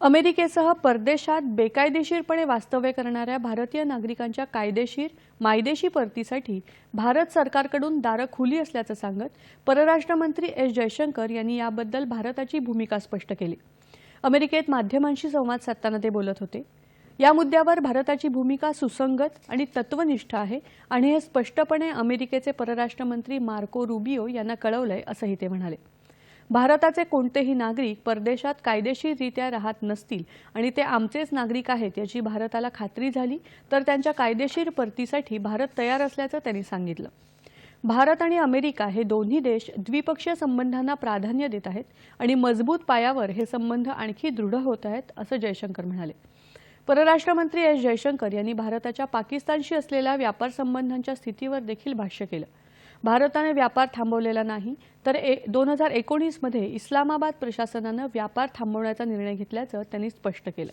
अमेरिकेसह परदेशात बेकायदेशीरपणे वास्तव्य करणाऱ्या भारतीय नागरिकांच्या कायदेशीर मायदेशी परतीसाठी भारत सरकारकडून दारं खुली असल्याचं सांगत परराष्ट्र मंत्री एस जयशंकर यांनी याबद्दल भारताची भूमिका स्पष्ट केली. अमेरिकेत माध्यमांशी संवाद साधताना ते बोलत होते. या मुद्द्यावर भारताची भूमिका सुसंगत आणि तत्वनिष्ठ आहे आणि हे स्पष्टपणे अमेरिकेचे परराष्ट्र मंत्री मार्को रुबियो यांना कळवलंय असंही ते म्हणाले. भारताचे कोणतेही नागरिक परदेशात कायदेशीररित्या राहत नसतील आणि ते आमचेच नागरिक आहेत याची भारताला खात्री झाली तर त्यांच्या कायदेशीर परतीसाठी भारत तयार असल्याचं त्यांनी सांगितलं. भारत आणि अमेरिका हे दोन्ही देश द्विपक्षीय संबंधांना प्राधान्य देत आहेत आणि मजबूत पायावर हे संबंध आणखी दृढ होत आहेत असं जयशंकर म्हणाले. परराष्ट्र मंत्री एस जयशंकर यांनी भारताच्या पाकिस्तानशी असलेल्या व्यापार संबंधांच्या स्थितीवर देखील भाष्य केलं. भारताने व्यापार थांबवलेला नाही तर ए दोन हजार एकोणीसमध्ये इस्लामाबाद प्रशासनानं व्यापार थांबवण्याचा निर्णय घेतल्याचं त्यांनी स्पष्ट केलं.